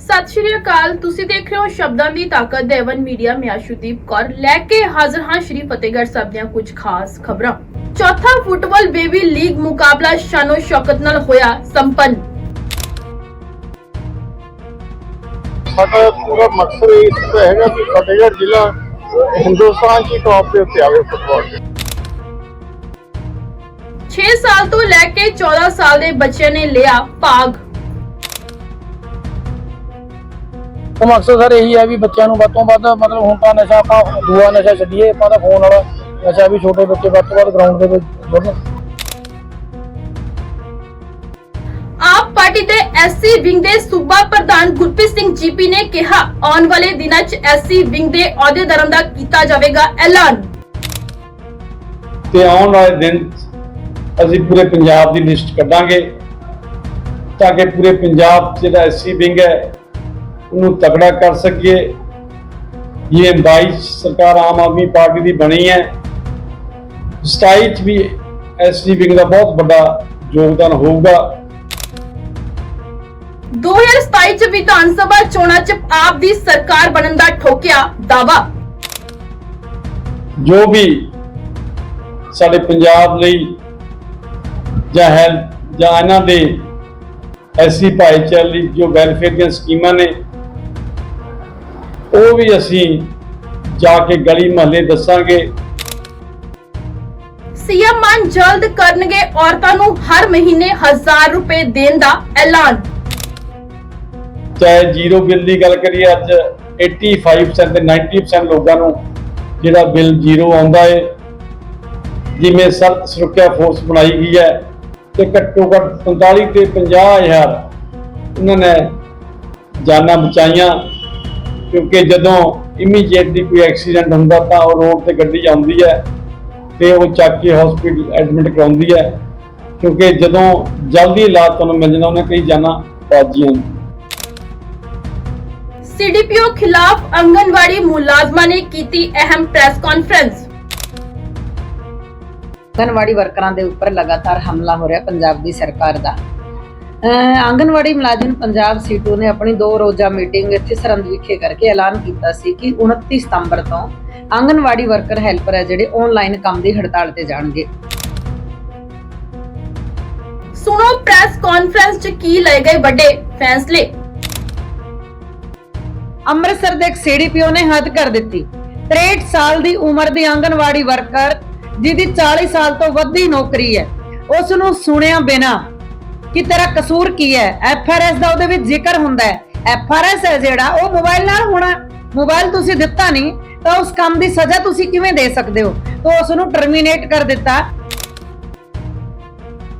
ਸਤਿ ਸ਼੍ਰੀ ਅਕਾਲ। ਤੁਸੀਂ ਦੇਖ ਰਹੇ ਹੋ ਸ਼ਬਦਾਂ ਦੀ ਤਾਕਤ ਦੇਵਨ ਮੀਡੀਆ। ਮੈਂ ਆਸ਼ੂਦੀਪ ਕੌਰ। ਲੈ ਕੇ ਹਾਜ਼ਰ ਹਾਂ ਸ਼੍ਰੀ ਫਤਿਹਗੜ੍ਹ ਸਾਹਿਬ ਦੀਆਂ ਕੁਝ ਖਾਸ ਖਬਰਾਂ। ਚੌਥਾ ਫੁੱਟਬਾਲ ਬੇਬੀ ਲੀਗ ਮੁਕਾਬਲਾ ਸ਼ਾਨੋ ਸ਼ੌਕਤ ਨਾਲ ਹੋਇਆ ਸੰਪੰਨ। ਸਾਡਾ ਪੂਰਾ ਮਕਸਦ ਇਹ ਤਾਂ ਹੈਗਾ ਕਿ ਫਤਿਹਗੜ੍ਹ ਜ਼ਿਲ੍ਹਾ ਹਿੰਦੁਸਤਾਨ ਦੀ ਟੌਪ ਦੇ ਉੱਤੇ ਆਵੇ ਫੁੱਟਬਾਲ ਦੇ। 6 ਸਾਲ ਤੋਂ ਲੈ ਕੇ 14 ਸਾਲ ਦੇ ਬੱਚਿਆਂ ਨੇ ਲਿਆ ਭਾਗ। ਉਹ ਮਕਸਦ ਸਰ ਇਹੀ ਹੈ ਵੀ ਬੱਚਿਆਂ ਨੂੰ ਵੱਧ ਤੋਂ ਵੱਧ ਮਤਲਬ ਹੁਣ ਤਾਂ ਨਸ਼ਾ ਆਪਾਂ ਦੂਆ ਨਸ਼ਾ ਛੱਡੀਏ ਆਪਾਂ ਤਾਂ ਫੋਨ ਵਾਲਾ ਨਸ਼ਾ ਵੀ ਛੋਟੇ ਬੱਚੇ ਵੱਧ ਤੋਂ ਵੱਧ ਗਰਾਊਂਡ ਦੇ ਵਿੱਚ ਜੁੜਨ ਆਪ ਪਾਰਟੀ ਦੇ ਐਸਸੀ ਵਿੰਗ ਦੇ ਸੂਬਾ ਪ੍ਰਧਾਨ ਗੁਰਪ੍ਰੀਤ ਸਿੰਘ ਜੀਪੀ ਨੇ ਕਿਹਾ ਆਉਣ ਵਾਲੇ ਦਿਨਾਂ 'ਚ ਐਸਸੀ ਵਿੰਗ ਦੇ ਅਹੁਦੇਦਾਰਾਂ ਦਾ ਕੀਤਾ ਜਾਵੇਗਾ ਐਲਾਨ। ਤੇ ਆਉਣ ਵਾਲੇ ਦਿਨ ਅਸੀਂ ਪੂਰੇ ਪੰਜਾਬ ਦੀ ਲਿਸਟ ਕੱਢਾਂਗੇ ਤਾਂ ਕਿ ਪੂਰੇ ਪੰਜਾਬ 'ਚ ਜਿਹੜਾ ਐਸਸੀ ਵਿੰਗ ਹੈ ਉਹਨੂੰ ਤਕੜਾ ਕਰ ਸਕੀਏ। ਇਹ 22 ਸਰਕਾਰ ਆਮ ਆਦਮੀ ਪਾਰਟੀ ਦੀ ਬਣੀ ਹੈ। 27 'ਚ ਵੀ ਐਸਸੀ ਵਿੰਗ ਦਾ ਬਹੁਤ ਵੱਡਾ ਯੋਗਦਾਨ ਹੋਊਗਾ। 2027 ਚ ਵਿਧਾਨ ਸਭਾ ਚੋਣਾਂ ਚ ਆਪ ਦੀ ਸਰਕਾਰ ਬਣਨ ਦਾ ਠੋਕਿਆ ਦਾਵਾ ਜੋ ਵੀ ਸਾਡੇ ਪੰਜਾਬ ਲਈ ਜਾਂ ਹੈ ਜਾਂ ਇਹਨਾਂ ਦੇ ਐਸੀ ਭਾਈਚਾਰੇ ਲਈ ਜੋ ਵੈਲਫੇਅਰ ਦੀਆਂ ਸਕੀਮਾਂ ਨੇ ਉਹ ਵੀ ਅਸੀਂ ਜਾ ਕੇ ਗਲੀ ਮਹੱਲੇ ਦੱਸਾਂਗੇ। ਸੀਐਮ ਮਾਨ ਜਲਦ ਕਰਨਗੇ ਔਰਤਾਂ ਨੂੰ ਹਰ ਮਹੀਨੇ 1000 ਰੁਪਏ ਦੇਣ ਦਾ ਐਲਾਨ। ਚਾਹੇ ਜ਼ੀਰੋ ਬਿੱਲ ਦੀ ਗੱਲ ਕਰੀਏ ਅੱਜ 85% ਤੇ 90% ਲੋਕਾਂ ਨੂੰ ਜਿਹੜਾ ਬਿੱਲ ਜ਼ੀਰੋ ਆਉਂਦਾ ਹੈ ਜਿਵੇਂ ਸੜਕ ਸੁਰੱਖਿਆ ਫੋਰਸ ਬਣਾਈ ਗਈ ਹੈ ਤੇ ਘੱਟੋ ਘੱਟ 45 ਤੇ 50 ਹਜ਼ਾਰ ਉਹਨਾਂ ਨੇ ਜਾਨਾਂ ਬਚਾਈਆਂ। ਕਿਉਂਕਿ ਜਦੋਂ ਇਮੀਡੀਏਟਲੀ ਕੋਈ ਐਕਸੀਡੈਂਟ ਹੁੰਦਾ ਤਾਂ ਉਹ ਰੋਡ ਤੇ ਗੱਡੀ ਆਉਂਦੀ ਹੈ ਤੇ ਉਹ ਚੱਕ ਕੇ ਹਸਪੀਟਲ ਐਡਮਿਟ ਕਰਾਉਂਦੀ ਹੈ। ਕਿਉਂਕਿ ਜਦੋਂ ਜਲਦੀ ਇਲਾਜ ਤੁਹਾਨੂੰ ਮਿਲ ਜਾਂਦਾ ਉਹਨੇ ਕਈ ਜਾਨਾਂ ਬਾਜੀਆਂ ਸੀਡੀਪੀਓ ਖਿਲਾਫ ਅੰਗਨਵਾੜੀ ਮੁਲਾਜ਼ਮਾਂ ਨੇ ਕੀਤੀ ਅਹਿਮ ਪ੍ਰੈਸ ਕਾਨਫਰੰਸ ਆਂਗਨਵਾੜੀ ਵਰਕਰਾਂ ਦੇ ਉੱਪਰ ਲਗਾਤਾਰ ਹਮਲਾ ਹੋ ਰਿਹਾ ਪੰਜਾਬ ਦੀ ਸਰਕਾਰ ਦਾ। ਆਂਗਨਵਾੜੀ ਮੁਲਾਜ਼ਮ ਪੰਜਾਬ ਸੀਟੂ ਨੇ ਆਪਣੀ ਦੋ ਰੋਜ਼ਾ ਮੀਟਿੰਗ ਇੱਥੇ ਸਰੰਦ ਵਿਖੇ ਕਰਕੇ ਐਲਾਨ ਕੀਤਾ ਸੀ ਕਿ 29 ਸਤੰਬਰ ਤੋਂ ਆਂਗਨਵਾੜੀ ਵਰਕਰ ਹੈਲਪਰ ਹੈ ਜਿਹੜੇ ਆਨਲਾਈਨ ਕੰਮ ਦੀ ਹੜਤਾਲ ਤੇ ਜਾਣਗੇ। ਸੁਣੋ ਪ੍ਰੈਸ ਕਾਨਫਰੰਸ ਚ ਕੀ ਲਏ ਗਏ ਵੱਡੇ ਫੈਸਲੇ? ਅੰਮ੍ਰਿਤਸਰ ਦੇ ਇੱਕ ਸੀਡੀਪੀਓ ਨੇ ਹੱਦ ਕਰ ਦਿੱਤੀ। 63 ਸਾਲ ਦੀ ਉਮਰ ਦੀ ਆਂਗਨਵਾੜੀ ਵਰਕਰ ਜਿਹਦੀ 40 ਸਾਲ ਤੋਂ ਵੱਧੀ ਨੌਕਰੀ ਹੈ ਉਸ ਨੂੰ ਸੁਣਿਆ ਬਿਨਾ ਕਿ ਤੇਰਾ ਕਸੂਰ ਕੀ ਹੈ? ਐਫਆਰਐਸ ਦਾ ਉਹਦੇ ਵਿੱਚ ਜ਼ਿਕਰ ਹੁੰਦਾ ਹੈ। ਐਫਆਰਐਸ ਹੈ ਜਿਹੜਾ, ਉਹ ਮੋਬਾਈਲ ਨਾਲ ਹੋਣਾ। ਮੋਬਾਈਲ ਤੁਸੀਂ ਦਿੱਤਾ ਨਹੀਂ, ਤਾਂ ਉਸ ਕੰਮ ਦੀ ਸਜ਼ਾ ਤੁਸੀਂ ਕਿਵੇਂ ਦੇ ਸਕਦੇ ਹੋ? ਤਾਂ ਉਸ ਨੂੰ ਟਰਮੀਨੇਟ ਕਰ ਦਿੱਤਾ।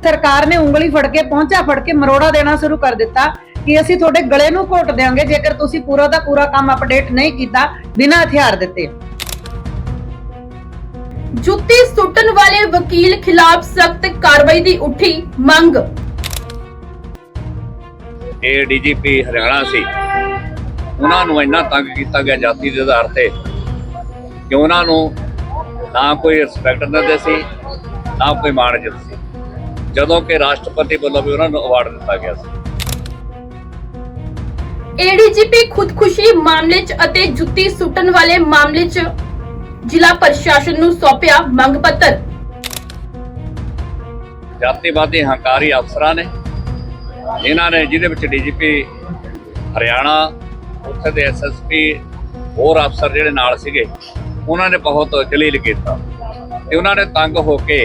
ਸਰਕਾਰ ਨੇ ਉਂਗਲੀ ਫੜ ਕੇ, ਪਹੁੰਚਾ ਫੜ ਕੇ ਮਰੋੜਾ ਦੇਣਾ ਸ਼ੁਰੂ ਕਰ ਦਿੱਤਾ ਕਿ ਅਸੀਂ ਤੁਹਾਡੇ ਗਲੇ ਨੂੰ ਘੋਟ ਦੇਵਾਂਗੇ ਜੇਕਰ ਤੁਸੀਂ ਪੂਰਾ ਦਾ ਪੂਰਾ ਕੰਮ ਅਪਡੇਟ ਨਹੀਂ ਕੀਤਾ, ਬਿਨਾਂ ਹਥਿਆਰ ਦਿੱਤੇ। ਜੁੱਤੀ ਸੁੱਟਣ ਵਾਲੇ ਵਕੀਲ ਖਿਲਾਫ ਸਖਤ ਕਾਰਵਾਈ ਦੀ ਉੱਠੀ ਮੰਗ। ਇਹ ਡੀਜੀਪੀ ਹਰਿਆਣਾ ਸੀ। ਉਹਨਾਂ ਨੂੰ ਇੰਨਾ ਤੰਗ ਕੀਤਾ ਗਿਆ ਜਾਤੀ ਦੇ ਆਧਾਰ ਤੇ ਕਿ ਉਹਨਾਂ ਨੂੰ ਨਾ ਕੋਈ ਰਿਸਪੈਕਟ ਦਿੰਦੇ ਸੀ ਨਾ ਕੋਈ ਮਾਣ ਇੱਜ਼ਤ ਸੀ। ਜਦੋਂ ਕਿ ਰਾਸ਼ਟਰਪਤੀ ਵੱਲੋਂ ਵੀ ਉਹਨਾਂ ਨੂੰ ਅਵਾਰਡ ਦਿੱਤਾ ਗਿਆ ਸੀ। ਏਡੀਜੀਪੀ ਖੁਦਕੁਸ਼ੀ ਮਾਮਲੇ 'ਚ ਅਤੇ ਜੁੱਤੀ ਸੁੱਟਣ ਵਾਲੇ ਮਾਮਲੇ 'ਚ ਜ਼ਿਲ੍ਹਾ ਪ੍ਰਸ਼ਾਸਨ ਨੂੰ ਸੌਂਪਿਆ ਮੰਗ ਪੱਤਰ। ਜਾਤੀਵਾਦੀ ਹੰਕਾਰੀ ਅਫਸਰਾਂ ਨੇ ਜਿਨ੍ਹਾਂ ਨੇ ਜਿਹਦੇ ਵਿੱਚ ਡੀਜੀਪੀ ਹਰਿਆਣਾ ਉੱਥੇ ਦੇ ਐਸਐਸਪੀ ਹੋਰ ਅਫਸਰ ਜਿਹੜੇ ਨਾਲ ਸੀਗੇ ਉਹਨਾਂ ਨੇ ਬਹੁਤ ਜਲੀਲ ਕੀਤਾ। ਤੇ ਉਹਨਾਂ ਨੇ ਤੰਗ ਹੋ ਕੇ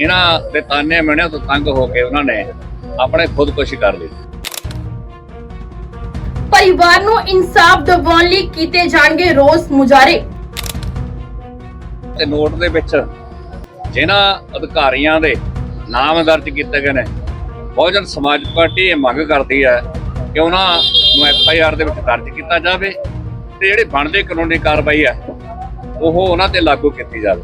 ਇਹਨਾਂ ਦੇ ਤਾਨੇ ਮਿਹਣਿਆਂ ਤੋਂ ਤੰਗ ਹੋ ਕੇ ਉਹਨਾਂ ਨੇ ਆਪਣੇ ਖੁਦਕੁਸ਼ੀ ਕਰ ਲਈ। ਪਰਿਵਾਰ ਨੂੰ ਇਨਸਾਫ ਦਿਵਾਉਣ ਲਈ ਕੀਤੇ ਜਾਣਗੇ ਰੋਸ ਮੁਜ਼ਾਹਰੇ। ਤੇ ਨੋਟ ਦੇ ਵਿੱਚ ਜਿਨ੍ਹਾਂ ਅਧਿਕਾਰੀਆਂ ਦੇ ਨਾਮ ਦਰਜ ਕੀਤੇ ਗਏ ਨੇ ਬਹੁਜਨ ਸਮਾਜ ਪਾਰਟੀ ਇਹ ਮੰਗ ਕਰਦੀ ਹੈ ਕਿ ਉਹਨਾਂ ਨੂੰ ਐਫ ਆਈ ਆਰ ਦੇ ਵਿੱਚ ਦਰਜ ਕੀਤਾ ਜਾਵੇ ਤੇ ਜਿਹੜੇ ਬਣਦੇ ਕਾਨੂੰਨੀ ਕਾਰਵਾਈ ਹੈ, ਉਹ ਉਹਨਾਂ ਤੇ ਲਾਗੂ ਕੀਤੀ ਜਾਵੇ।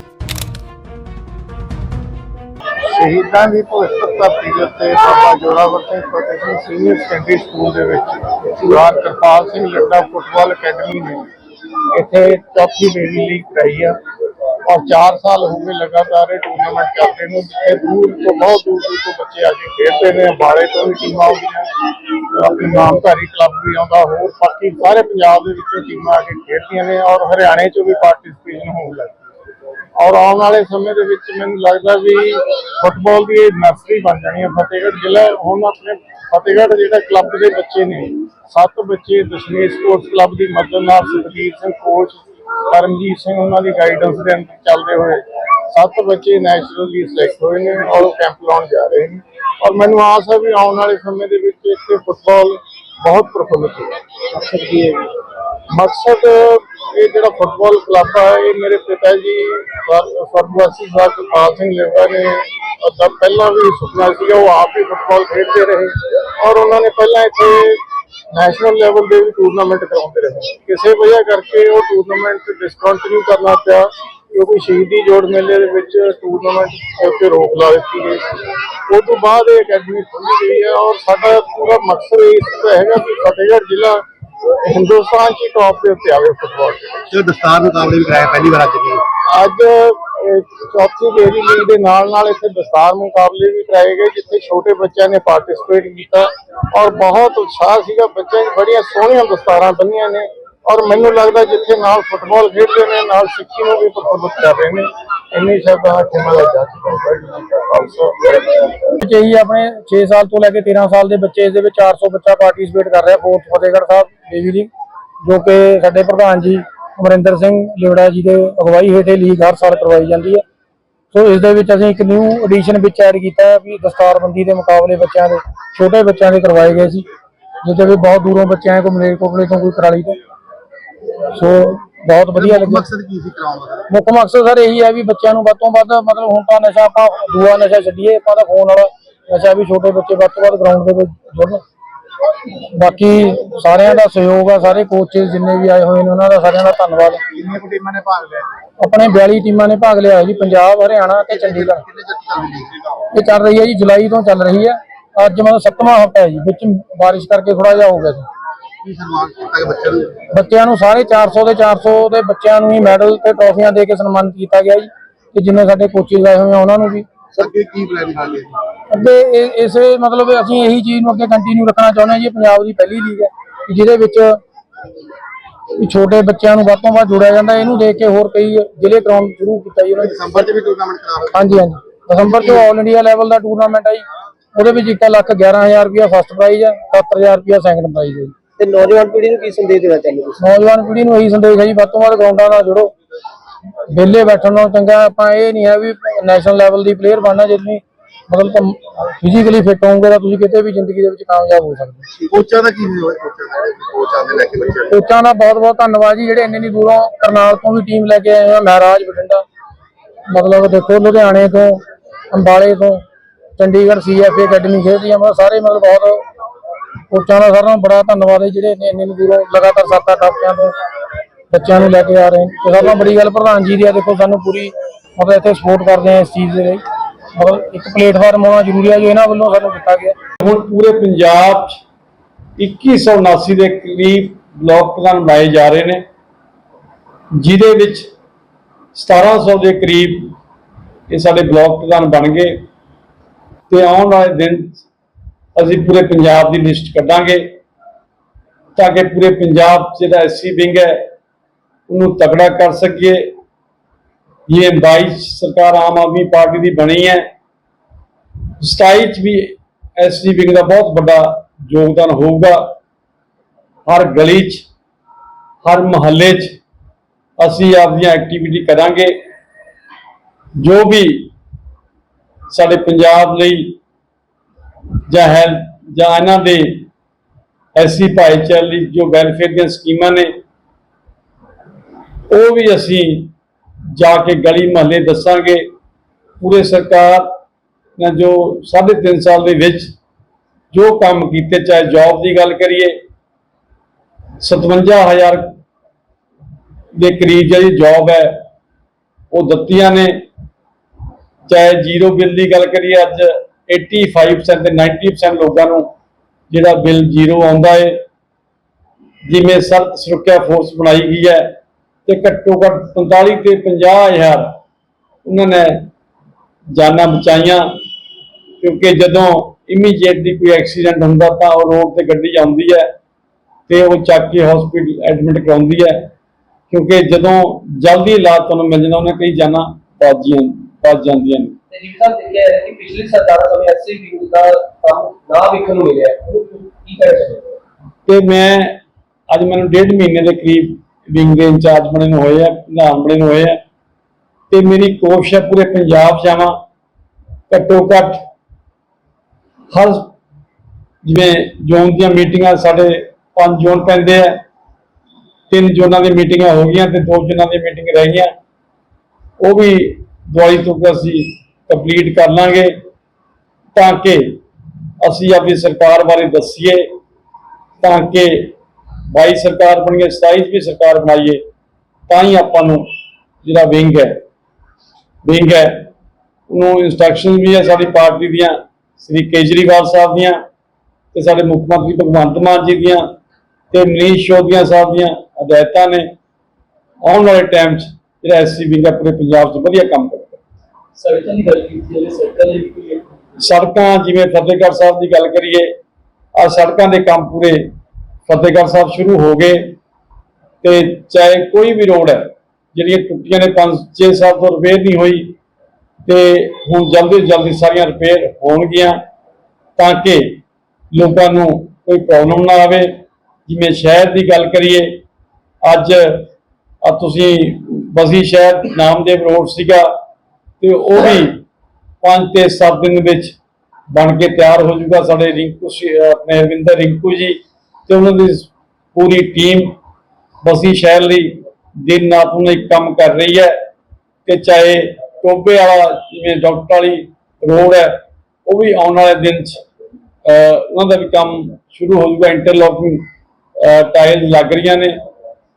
ਸ਼ਹੀਦਾਂ ਦੀ ਭਵਿੱਖ ਧਰਤੀ ਦੇ ਉੱਤੇ Baba Zorawar Singh Fateh Singh senior secondary school ਦੇ ਵਿੱਚ ਸਰਦਾਰ ਕਿਰਪਾਲ ਸਿੰਘ ਲੱਡਾ ਫੁੱਟਬਾਲ ਅਕੈਡਮੀ ਨੇ ਇੱਥੇ ਚੌਥੀ ਬੇਬੀ ਲੀਗ ਕਰਾਈ ਆ। ਔਰ 4 ਸਾਲ ਹੋ ਗਏ ਲਗਾਤਾਰ ਇਹ ਟੂਰਨਾਮੈਂਟ ਚੱਲਦੇ ਨੂੰ। ਜਿੱਥੇ ਦੂਰ ਤੋਂ, ਬਹੁਤ ਦੂਰ ਦੂਰ ਤੋਂ ਬੱਚੇ ਆ ਕੇ ਖੇਡਦੇ ਨੇ, ਅੰਬਾਲੇ ਤੋਂ ਵੀ ਟੀਮਾਂ ਆਉਂਦੀਆਂ ਆਪਣੀ ਨਾਮਧਾਰੀ ਕਲੱਬ ਵੀ ਆਉਂਦਾ, ਹੋਰ ਬਾਕੀ ਸਾਰੇ ਪੰਜਾਬ ਦੇ ਵਿੱਚੋਂ ਟੀਮਾਂ ਆ ਕੇ ਖੇਡਦੀਆਂ ਨੇ ਔਰ ਹਰਿਆਣੇ ਚੋਂ ਵੀ ਪਾਰਟਿਸਿਪੇਸ਼ਨ ਹੋਣ ਲੱਗੀ ਔਰ ਆਉਣ ਵਾਲੇ ਸਮੇਂ ਦੇ ਵਿੱਚ ਮੈਨੂੰ ਲੱਗਦਾ ਵੀ ਫੁੱਟਬਾਲ ਦੀ ਇਹ ਨਰਸਰੀ ਬਣ ਜਾਣੀ ਹੈ। ਫਤਿਹਗੜ੍ਹ ਜ਼ਿਲ੍ਹਾ ਹੁਣ ਆਪਣੇ ਫਤਿਹਗੜ੍ਹ ਜਿਹੜਾ ਕਲੱਬ ਦੇ ਬੱਚੇ ਨੇ, ਸੱਤ ਬੱਚੇ ਦਸ਼ਮੇਸ਼ ਸਪੋਰਟਸ ਕਲੱਬ ਦੀ ਮਦਦ ਨਾਲ ਸੁਖਜੀਤ ਸਿੰਘ ਕੋਚ ਕਰਮਜੀਤ ਸਿੰਘ ਉਹਨਾਂ ਦੀ ਗਾਈਡੈਂਸ ਦੇ ਅੰਦਰ ਚੱਲਦੇ ਹੋਏ ਸੱਤ ਬੱਚੇ ਨੈਸ਼ਨਲ ਸਿਲੈਕਟ ਹੋਏ ਨੇ ਔਰ ਉਹ ਕੈਂਪ ਲਾਉਣ ਜਾ ਰਹੇ ਨੇ। ਔਰ ਮੈਨੂੰ ਆਸ ਹੈ ਵੀ ਆਉਣ ਵਾਲੇ ਸਮੇਂ ਦੇ ਵਿੱਚ ਇੱਥੇ ਫੁੱਟਬਾਲ ਬਹੁਤ ਪ੍ਰਫੁੱਲਤ ਹੋਵੇਗਾ ਮਕਸਦ ਕੀ ਹੈ ਮਕਸਦ ਇਹ ਜਿਹੜਾ ਫੁੱਟਬਾਲ ਕਲੱਬ ਹੈ ਇਹ ਮੇਰੇ ਪਿਤਾ ਜੀ ਸਾਹਿਬ ਕਿਰਪਾਲ ਸਿੰਘ ਲੇਵਾ ਨੇ ਅੱਦਾ ਪਹਿਲਾਂ ਵੀ ਸੁਪਨਾ ਸੀ ਉਹ ਆਪ ਹੀ ਫੁੱਟਬਾਲ ਖੇਡਦੇ ਰਹੇ। ਔਰ ਉਹਨਾਂ ਨੇ ਪਹਿਲਾਂ ਇੱਥੇ ਨੈਸ਼ਨਲ ਲੈਵਲ ਦੇ ਵੀ ਟੂਰਨਾਮੈਂਟ ਕਰਾਉਂਦੇ ਰਹੇ। ਕਿਸੇ ਵਜ੍ਹਾ ਕਰਕੇ ਉਹ ਟੂਰਨਾਮੈਂਟ ਡਿਸਕੰਟੀਨਿਊ ਕਰਨਾ ਪਿਆ ਕਿਉਂਕਿ ਸ਼ਹੀਦੀ ਜੋੜ ਮੇਲੇ ਦੇ ਵਿੱਚ ਟੂਰਨਾਮੈਂਟ ਉੱਤੇ ਰੋਕ ਲਾ ਦਿੱਤੀ ਗਈ ਸੀ। ਉਸ ਤੋਂ ਬਾਅਦ ਇਹ ਅਕੈਡਮੀ ਖੁੱਲ੍ਹ ਗਈ ਹੈ ਔਰ ਸਾਡਾ ਪੂਰਾ ਮਕਸਦ ਇਸ ਦਾ ਹੈਗਾ ਕਿ ਫਤਿਹਗੜ੍ਹ ਜ਼ਿਲ੍ਹਾ ਹਿੰਦੁਸਤਾਨ 'ਚ ਟੌਪ ਦੇ ਉੱਤੇ ਆਵੇ ਫੁੱਟਬਾਲ ਦੇ ਵਿੱਚ। ਦਸਤਾਰ ਮੁਕਾਬਲੇ ਵੀ ਕਰਾਇਆ ਪਹਿਲੀ ਵਾਰ ਅੱਜ ਕੀ ਅੱਜ ਚੌਥੀ ਡੇਰੀ ਲੀਗ ਦੇ ਨਾਲ ਨਾਲ ਇੱਥੇ ਦਸਤਾਰ ਮੁਕਾਬਲੇ ਵੀ ਕਰਾਏ ਗਏ, ਜਿੱਥੇ ਛੋਟੇ ਬੱਚਿਆਂ ਨੇ ਪਾਰਟਿਸਿਪੇਟ ਕੀਤਾ ਔਰ ਬਹੁਤ ਉਤਸ਼ਾਹ ਸੀਗਾ। ਬੱਚਿਆਂ 'ਚ ਬੜੀਆਂ ਸੋਹਣੀਆਂ ਦਸਤਾਰਾਂ ਬੰਨੀਆਂ ਨੇ ਔਰ ਮੈਨੂੰ ਲੱਗਦਾ ਜਿੱਥੇ ਨਾਲ ਫੁੱਟਬਾਲ ਖੇਡਦੇ ਨੇ, ਨਾਲ ਸਿੱਖੀ ਨੂੰ ਵੀ ਪ੍ਰਫੁੱਲਤ ਕਰ ਰਹੇ ਨੇ, ਇੰਨੀ ਸ਼ਬਦਾਂ ਖਿਮਾ ਜਾ ਚੁੱਕਾ ਵਿੱਚ ਆਪਣੇ 6 ਸਾਲ ਤੋਂ ਲੈ ਕੇ 13 ਸਾਲ ਦੇ ਬੱਚੇ ਇਸ ਦੇ ਵਿੱਚ 400 ਬੱਚਾ ਪਾਰਟਿਸਿਪੇਟ ਕਰ ਰਿਹਾ, ਫੋਰਥ ਫਤਿਹਗੜ੍ਹ ਸਾਹਿਬ ਦੇਵੀ ਲੀਗ, ਜੋ ਕਿ ਸਾਡੇ ਪ੍ਰਧਾਨ ਜੀ ਅਮਰਿੰਦਰ ਸਿੰਘ ਲਿਵੜਾ ਜੀ ਦੇ ਅਗਵਾਈ ਹੇਠ ਇਹ ਲੀਗ ਹਰ ਸਾਲ ਕਰਵਾਈ ਜਾਂਦੀ ਹੈ। ਸੋ ਇਸ ਦੇ ਵਿੱਚ ਅਸੀਂ ਇੱਕ ਨਿਊ ਐਡੀਸ਼ਨ ਵਿੱਚ ਐਡ ਕੀਤਾ ਹੈ ਵੀ ਦਸਤਾਰਬੰਦੀ ਦੇ ਮੁਕਾਬਲੇ ਬੱਚਿਆਂ ਦੇ ਛੋਟੇ ਬੱਚਿਆਂ ਦੇ ਕਰਵਾਏ ਗਏ ਸੀ ਜਿਹਦੇ ਵਿੱਚ ਬਹੁਤ ਦੂਰੋਂ ਬੱਚੇ ਆਏ ਕੋਈ ਮਲੇਰਕੋਟਲੇ ਤੋਂ ਕੋਈ ਕਰਾਲੀ ਤੋਂ। ਸੋ ਬਹੁਤ ਵਧੀਆ ਲੱਗਿਆ। ਮਕਸਦ ਕੀ ਸੀ ਕਰਾਉਣ ਦਾ? ਮੁੱਖ ਮਕਸਦ ਸਰ ਇਹੀ ਹੈ ਵੀ ਬੱਚਿਆਂ ਨੂੰ ਵੱਧ ਤੋਂ ਵੱਧ ਮਤਲਬ ਹੁਣ ਤਾਂ ਨਸ਼ਾ ਆਪਾਂ ਦੂਆ ਨਸ਼ਾ ਛੱਡੀਏ ਆਪਾਂ ਤਾਂ ਫੋਨ ਵਾਲਾ ਨਸ਼ਾ ਵੀ ਛੋਟੇ ਬੱਚੇ ਵੱਧ ਤੋਂ ਵੱਧ ਗਰਾਊਂਡ ਦੇ ਵਿੱਚ ਜੁੜਨ। ਬਾਕੀ ਸਾਰਿਆਂ ਦਾ ਸਹਿਯੋਗ ਆ ਸਾਰੇ ਕੋਚਸ ਜਿੰਨੇ ਵੀ ਆਏ ਹੋਏ ਨੇ ਉਹਨਾਂ ਦਾ ਸਾਰਿਆਂ ਦਾ ਧੰਨਵਾਦ। ਕਿੰਨੀਆਂ ਕੁ ਟੀਮਾਂ ਨੇ ਭਾਗ ਲਿਆ? ਆਪਣੇ 42 ਟੀਮਾਂ ਨੇ ਭਾਗ ਲਿਆ ਜੀ ਪੰਜਾਬ ਹਰਿਆਣਾ ਤੇ ਚੰਡੀਗੜ੍ਹ। ਇਹ ਚੱਲ ਰਹੀ ਹੈ ਜੀ ਜੁਲਾਈ ਤੋਂ ਚੱਲ ਰਹੀ ਹੈ। ਅੱਜ ਮਤਲਬ ਸੱਤਵਾਂ ਹਫ਼ਤਾ ਹੈ ਜੀ ਵਿੱਚ ਬਾਰਿਸ਼ ਕਰਕੇ ਥੋੜਾ ਜਿਹਾ ਹੋ ਗਿਆ ਸੀ ਬੱਚਿਆਂ ਨੂੰ? ਸਾਰੇ 400 ਦੇ 400 ਦੇ ਬੱਚਿਆਂ ਨੂੰ ਹੀ ਮੈਡਲ ਤੇ ਟਰੋਫੀਆਂ ਦੇ ਕੇ ਸਨਮਾਨਿਤ ਕੀਤਾ ਗਿਆ ਜੀ ਤੇ ਜਿੰਨੇ ਸਾਡੇ ਕੋਚਿਸ ਆਏ ਹੋਏ ਆ ਉਹਨਾਂ ਨੂੰ ਵੀ। ਅੱਗੇ ਕੀ ਪਲਾਨ ਕਰ ਲਿਆ ਜੀ ਅੱਗੇ ਇਹ- ਇਸੇ ਮਤਲਬ ਅਸੀਂ ਇਹੀ ਚੀਜ਼ ਨੂੰ ਅੱਗੇ ਕੰਟੀਨਿਊ ਰੱਖਣਾ ਚਾਹੁੰਦੇ ਹਾਂ ਜੀ ਇਹ ਪੰਜਾਬ ਦੀ ਪਹਿਲੀ ਲੀਗ ਹੈ ਕਿ ਜਿਹਦੇ ਵਿੱਚ ਵੀ ਛੋਟੇ ਬੱਚਿਆਂ ਨੂੰ ਵੱਧ ਤੋਂ ਵੱਧ ਜੋੜਿਆ ਜਾਂਦਾ ਇਹਨੂੰ ਦੇਖ ਕੇ ਹੋਰ ਕਈ ਜ਼ਿਲ੍ਹੇ ਕਰਾਉਣ ਸ਼ੁਰੂ ਕੀਤਾ ਜੀ ਉਹਨਾਂ ਨੇ। ਦਸੰਬਰ 'ਚ ਵੀ ਟੂਰਨਾਮੈਂਟ ਕਰਾ ਰਹੇ ਹਾਂਜੀ ਹਾਂਜੀ। ਦਸੰਬਰ ਤੋਂ ਆਲ ਇੰਡੀਆ ਲੈਵਲ ਦਾ ਟੂਰਨਾਮੈਂਟ ਹੈ ਜੀ ਉਹਦੇ ਵਿੱਚ 1 ਲੱਖ 11000 ਰੁਪਇਆ ਫਸਟ ਪ੍ਰਾਈਜ਼ ਹੈ 70000 ਰੁਪਇਆ ਸੈਕੰਡ ਪ੍ਰਾਈਜ਼ ਹੈ ਜੀ। ਤੇ ਨੌਜਵਾਨ ਪੀੜ੍ਹੀ ਨੂੰ ਕੀ ਸੰਦੇਸ਼ ਦੇਣਾ ਚਾਹੁੰਦੇ ਹੋ ਨੌਜਵਾਨ ਪੀੜ੍ਹੀ ਨੂੰ ਇਹੀ ਸੰਦੇਸ਼ ਹੈ ਜੀ ਵੱਧ ਤੋਂ ਵੱਧ ਗਰਾਊਂਡਾਂ ਨਾਲ ਜੁੜੋ। ਵਿਹਲੇ ਬੈਠਣ ਨਾਲੋਂ ਚੰਗਾ ਆਪਾਂ ਇਹ ਨਹੀਂ ਹੈ ਵੀ ਨੈਸ਼ਨਲ ਲੈਵਲ ਦੀ ਪਲੇਅਰ ਬਣਨਾ ਜੇ ਤੁਸੀਂ ਮਤਲਬ ਫਿਜ਼ੀਕਲੀ ਫਿੱਟ ਹੋਵੋਗੇ ਤਾਂ ਤੁਸੀਂ ਕਿਤੇ ਵੀ ਜ਼ਿੰਦਗੀ ਦੇ ਵਿੱਚ ਕਾਮਯਾਬ ਹੋ ਸਕਦੇ ਹੋ। ਕੋਚਾਂ ਦਾ ਕੀ ਹੋਇਆ ਕੋਚਾਂ ਦਾ ਕੋਚਾਂ ਦੇ ਲੈ ਕੇ ਬੱਚਿਆਂ ਨੂੰ ਕੋਚਾਂ ਦਾ ਬਹੁਤ ਬਹੁਤ ਧੰਨਵਾਦ ਜੀ ਜਿਹੜੇ ਇੰਨੀ ਇੰਨੀ ਦੂਰੋਂ ਕਰਨਾਲ ਤੋਂ ਵੀ ਟੀਮ ਲੈ ਕੇ ਆਏ ਆ ਮਹਾਰਾਜ ਬਠਿੰਡਾ ਮਤਲਬ ਦੇਖੋ ਲੁਧਿਆਣੇ ਤੋਂ ਅੰਬਾਲੇ ਤੋਂ ਚੰਡੀਗੜ੍ਹ ਸੀਐਫਏ ਅਕੈਡਮੀ ਖੇਡਦੀਆਂ ਮਤਲਬ ਸਾਰੇ ਮਤਲਬ ਬਹੁਤ ਕੋਚਾਂ ਦਾ ਸਾਰਿਆਂ ਨੂੰ ਬੜਾ ਧੰਨਵਾਦ ਹੈ ਜਿਹੜੇ ਇੰਨੇ ਇੰਨੀ ਦੂਰੋਂ ਲਗਾਤਾਰ ਸੱਤ ਅੱਠ ਹਫ਼ਤਿਆਂ ਤੋਂ ਬੱਚਿਆਂ ਨੂੰ ਲੈ ਕੇ ਆ ਰਹੇ ਨੇ ਤੇ ਸਾਰਿਆਂ ਬੜੀ ਗੱਲ ਪ੍ਰਧਾਨ ਜੀ ਦੀ ਆ, ਦੇਖੋ ਸਾਨੂੰ ਪੂਰੀ ਮਤਲਬ ਇੱਥੇ ਸਪੋਰਟ ਕਰਦੇ ਆ ਇਸ ਚੀਜ਼ ਦੇ ਲਈ। ਮਤਲਬ ਇੱਕ ਪਲੇਟਫਾਰਮ ਹੋਣਾ ਜ਼ਰੂਰੀ ਹੈ ਜੋ ਇਹਨਾਂ ਵੱਲੋਂ ਸਾਨੂੰ ਦਿੱਤਾ ਗਿਆ। ਹੁਣ ਪੂਰੇ ਪੰਜਾਬ 'ਚ 2179 ਦੇ ਕਰੀਬ ਬਲਾਕ ਪ੍ਰਧਾਨ ਬਣਾਏ ਜਾ ਰਹੇ ਨੇ, ਜਿਹਦੇ ਵਿੱਚ 1700 ਦੇ ਕਰੀਬ ਇਹ ਸਾਡੇ ਬਲਾਕ ਪ੍ਰਧਾਨ ਬਣ ਗਏ। ਤੇ ਆਉਣ ਵਾਲੇ ਦਿਨ ਅਸੀਂ ਪੂਰੇ ਪੰਜਾਬ ਦੀ ਲਿਸਟ ਕੱਢਾਂਗੇ, ਤਾਂ ਕਿ ਪੂਰੇ ਪੰਜਾਬ 'ਚ ਜਿਹੜਾ ਐਸਸੀ ਵਿੰਗ ਹੈ ਉਹਨੂੰ ਤਕੜਾ ਕਰ ਸਕੀਏ। ਇਹ 22 ਸਰਕਾਰ ਆਮ ਆਦਮੀ ਪਾਰਟੀ ਦੀ ਬਣੀ ਹੈ। 27 ਚ ਵੀ ਐਸਡੀ ਵਿੰਗ ਦਾ ਬਹੁਤ ਵੱਡਾ ਯੋਗਦਾਨ ਹੋਊਗਾ। ਹਰ ਗਲੀ 'ਚ, ਹਰ ਮਹੱਲੇ 'ਚ ਅਸੀਂ ਆਪਦੀਆਂ ਐਕਟੀਵਿਟੀ ਕਰਾਂਗੇ। ਜੋ ਵੀ ਸਾਡੇ ਪੰਜਾਬ ਲਈ ਜਾਂ ਹੈ ਜਾਂ ਇਹਨਾਂ ਦੇ ਐਸੀ ਭਾਈਚਾਰੇ ਲਈ ਜੋ ਵੈਲਫੇਅਰ ਦੀਆਂ ਸਕੀਮਾਂ ਨੇ ਉਹ ਵੀ ਅਸੀਂ ਜਾ ਕੇ ਗਲੀ ਮਹੱਲੇ ਦੱਸਾਂਗੇ। ਪੂਰੇ ਸਰਕਾਰ ਨੇ ਜੋ 3.5 ਸਾਲ ਦੇ ਵਿੱਚ ਜੋ ਕੰਮ ਕੀਤੇ, ਚਾਹੇ ਜੌਬ ਦੀ ਗੱਲ ਕਰੀਏ 57000 ਦੇ ਕਰੀਬ ਜਿਹੜੀ ਜੌਬ ਹੈ, ਉਹ ਦਿੱਤੀਆਂ ਨੇ। ਚਾਹੇ ਜ਼ੀਰੋ ਬਿੱਲ ਦੀ ਗੱਲ ਕਰੀਏ, ਅੱਜ 85% ਤੇ 90% ਲੋਕਾਂ ਨੂੰ ਜਿਹੜਾ ਬਿੱਲ ਜ਼ੀਰੋ ਆਉਂਦਾ ਹੈ। ਜਿਵੇਂ ਸਰਤ ਸੁਰੱਖਿਆ ਫੋਰਸ ਬਣਾਈ ਗਈ ਹੈ ਤੇ ਘੱਟੋ ਘੱਟ 45 ਤੇ 50000 ਉਹਨਾਂ ਨੇ ਜਾਨਾਂ ਬਚਾਈਆਂ ਕਿਉਂਕਿ ਜਦੋਂ ਇਮੀਡੀਏਟਲੀ ਕੋਈ ਐਕਸੀਡੈਂਟ ਹੁੰਦਾ ਤਾਂ ਉਹ ਰੋਡ ਤੇ ਗੱਡੀ ਆਉਂਦੀ ਹੈ ਤੇ ਉਹ ਚੱਕ ਕੇ ਹਸਪੀਟਲ ਐਡਮਿਟ ਕਰਾਉਂਦੀ ਹੈ ਕਿਉਂਕਿ ਜਦੋਂ ਜਲਦੀ ਇਲਾਜ ਤੁਹਾਨੂੰ ਮਿਲ ਜਾਂਦਾ ਉਹਨੇ ਕਈ ਜਾਨਾਂ ਬਾਜੀਆਂ ਬਚ ਜਾਂਦੀਆਂ ਨੇ ਤੇ ਜੀ ਸਾਹਿਬ ਦੇਖਿਆ ਹੈ ਕਿ ਪਿਛਲੀ ਸਰਕਾਰਾਂ ਸਮੇਂ ਐਸਸੀ ਵਿੰਗ ਦਾ ਕੰਮ ਨਾ ਵੇਖਣ ਨੂੰ ਮਿਲਿਆ ਹੈ। ਉਹਨੂੰ ਕੀ ਕਹਿਣਾ ਚਾਹੁੰਦੇ ਹੋ? ਤੇ ਮੈਂ ਅੱਜ ਮੈਨੂੰ ਡੇਢ ਮਹੀਨੇ ਦੇ ਕਰੀਬ ਵਿੰਗ ਦੇ ਇੰਚਾਰਜ ਬਣੇ ਨੂੰ ਹੋਏ ਆ, ਪ੍ਰਧਾਨ ਬਣੇ ਨੂੰ ਹੋਏ ਆ। ਤੇ ਮੇਰੀ ਕੋਸ਼ਿਸ਼ ਹੈ ਪੂਰੇ ਪੰਜਾਬ 'ਚ ਜਾਵਾਂ। ਘੱਟੋ ਘੱਟ ਹਰ ਜਿਵੇਂ ਜ਼ੋਨ ਦੀਆਂ ਮੀਟਿੰਗਾਂ ਸਾਡੇ ਪੰਜ ਜ਼ੋਨ ਪੈਂਦੇ ਆ, ਤਿੰਨ ਜ਼ੋਨਾਂ ਦੀ ਮੀਟਿੰਗਾਂ ਹੋ ਗਈਆਂ ਤੇ ਦੋ ਜ਼ੋਨਾਂ ਦੀ ਮੀਟਿੰਗ ਰਹਿ ਗਈਆਂ। ਉਹ ਵੀ ਦਿਵਾਲੀ ਤੋਂ ਅਸੀਂ ਕੰਪਲੀਟ ਕਰ ਲਾਂਗੇ ਤਾਂ ਕਿ ਅਸੀਂ ਆਪਣੀ ਸਰਕਾਰ ਬਾਰੇ ਦੱਸੀਏ, ਤਾਂ ਕਿ 22 ਸਰਕਾਰ ਬਣੀ ਹੈ 27 'ਚ ਵੀ ਸਰਕਾਰ ਬਣਾਈਏ ਤਾਂ ਹੀ ਆਪਾਂ ਨੂੰ ਜਿਹੜਾ ਵਿੰਗ ਹੈ ਵਿੰਗ ਹੈ ਉਹਨੂੰ ਇਨਸਟਰਕਸ਼ਨ ਵੀ ਹੈ ਸਾਡੀ ਪਾਰਟੀ ਦੀਆਂ ਸ੍ਰੀ ਕੇਜਰੀਵਾਲ ਸਾਹਿਬ ਦੀਆਂ ਤੇ ਸਾਡੇ ਮੁੱਖ ਮੰਤਰੀ ਭਗਵੰਤ ਮਾਨ ਜੀ ਦੀਆਂ ਤੇ ਮਨੀਸ਼ ਸ਼ੋਦੀਆਂ ਸਾਹਿਬ ਦੀਆਂ ਹਦਾਇਤਾਂ ਨੇ। ਆਉਣ ਵਾਲੇ ਟਾਈਮ 'ਚ ਜਿਹੜਾ ਐਸਸੀ ਵਿੰਗ ਪੂਰੇ ਪੰਜਾਬ 'ਚ ਵਧੀਆ ਕੰਮ ਕਰੇਗਾ। ਸੜਕਾਂ ਦੀ ਗੱਲ ਕੀਤੀ ਜਾਵੇ ਸੜਕਾਂ ਦੀ ਵੀ ਕੋਈ ਸੜਕਾਂ ਜਿਵੇਂ ਫਤਿਹਗੜ੍ਹ ਸਾਹਿਬ ਦੀ ਗੱਲ ਕਰੀਏ ਆ ਸੜਕਾਂ ਦੇ ਕੰਮ ਪੂਰੇ ਫਤਿਹਗੜ੍ਹ ਸਾਹਿਬ ਸ਼ੁਰੂ ਹੋ ਗਏ ਤੇ ਚਾਹੇ ਕੋਈ ਵੀ ਰੋਡ ਹੈ, ਜਿਹੜੀਆਂ ਟੁੱਟੀਆਂ ਨੇ 5-6 ਸਾਲ ਤੋਂ ਰਿਪੇਅਰ ਨਹੀਂ ਹੋਈ ਤੇ ਹੁਣ ਜਲਦੀ ਤੋਂ ਜਲਦੀ ਸਾਰੀਆਂ ਰਿਪੇਅਰ ਹੋਣਗੀਆਂ ਤਾਂ ਕਿ ਲੋਕਾਂ ਨੂੰ ਕੋਈ ਪ੍ਰੋਬਲਮ ਨਾ ਆਵੇ। ਜਿਵੇਂ ਸ਼ਹਿਰ ਦੀ ਗੱਲ ਕਰੀਏ, ਅੱਜ ਆ ਤੁਸੀਂ ਬਸੀ ਸ਼ਹਿਰ ਨਾਮਦੇਵ ਰੋਡ ਸੀਗਾ ਤੇ ਉਹ ਵੀ 5 ਤੇ 7 ਦਿਨ ਵਿੱਚ ਬਣ ਕੇ ਤਿਆਰ ਹੋ ਜਾਊਗਾ ਸਾਡੇ ਰਿੰਕੂ ਆਪਣੇ ਰਵਿੰਦਰ ਰਿੰਕੂ ਜੀ। ਤੇ ਉਹਨਾਂ ਦੀ ਪੂਰੀ ਟੀਮ ਬਸੀ ਸ਼ਹਿਰ ਲਈ ਦਿਨ ਰਾਤ ਨੂੰ ਇੱਕ ਕੰਮ ਕਰ ਰਹੀ ਹੈ ਕਿ ਚਾਹੇ ਟੋਬੇ ਵਾਲਾ ਜਿਵੇਂ ਡਾਕਟਰ ਵਾਲੀ ਰੋਡ ਹੈ, ਉਹ ਵੀ ਆਉਣ ਵਾਲੇ ਦਿਨ ਚ ਉਹਨਾਂ ਦਾ ਵੀ ਕੰਮ ਸ਼ੁਰੂ ਹੋ ਜਾਊਗਾ ਇੰਟਰਲੋਕਿੰਗ ਟਾਇਲ ਲੱਗ ਰਹੀਆਂ ਨੇ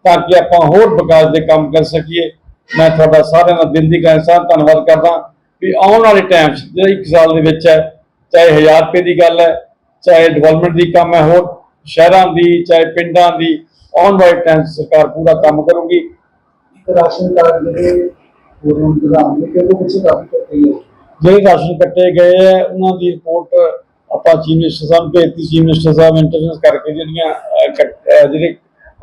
ਤਾਂ ਕਿ ਆਪਾਂ ਹੋਰ ਵਿਕਾਸ ਦੇ ਕੰਮ ਕਰ ਸਕੀਏ। ਮੈਂ ਤੁਹਾਡਾ ਸਾਰਿਆਂ ਦਾ ਦਿਲ ਦੀ ਗੱਲ ਗਹਿਰਾ ਧੰਨਵਾਦ ਕਰਦਾ ਵੀ ਆਉਣ ਵਾਲੇ ਟਾਈਮ 'ਚ ਜਿਹੜਾ ਇੱਕ ਸਾਲ ਦੇ ਵਿੱਚ ਹੈ, ਚਾਹੇ 1000 ਰੁਪਏ ਦੀ ਗੱਲ ਹੈ, ਚਾਹੇ ਡਿਵੈਲਪਮੈਂਟ ਦੀ ਕੰਮ ਹੈ ਹੋਰ ਸ਼ਹਿਰਾਂ ਦੀ ਚਾਹੇ ਪਿੰਡਾਂ ਦੀ ਆਉਣ ਵਾਲੇ ਟਾਈਮ ਸਰਕਾਰ ਪੂਰਾ ਕੰਮ ਕਰੂਗੀ। ਇੱਕ ਰਾਸ਼ਨ ਕਾਰਡ ਜਿਹੜੇ ਨੇ ਹੈ ਰਾਸ਼ਨ ਕੱਟੇ ਗਏ ਹੈ ਉਹਨਾਂ ਦੀ ਰਿਪੋਰਟ ਆਪਾਂ ਚੀਫ ਮਿਨਿਸਟਰ ਸਾਹਿਬ ਨੂੰ ਭੇਜਤੀ। ਚੀਫ ਮਿਨਿਸਟਰ ਸਾਹਿਬ ਇੰਟਰਵਿਊ ਕਰਕੇ ਜਿਹੜੀਆਂ ਜਿਹੜੇ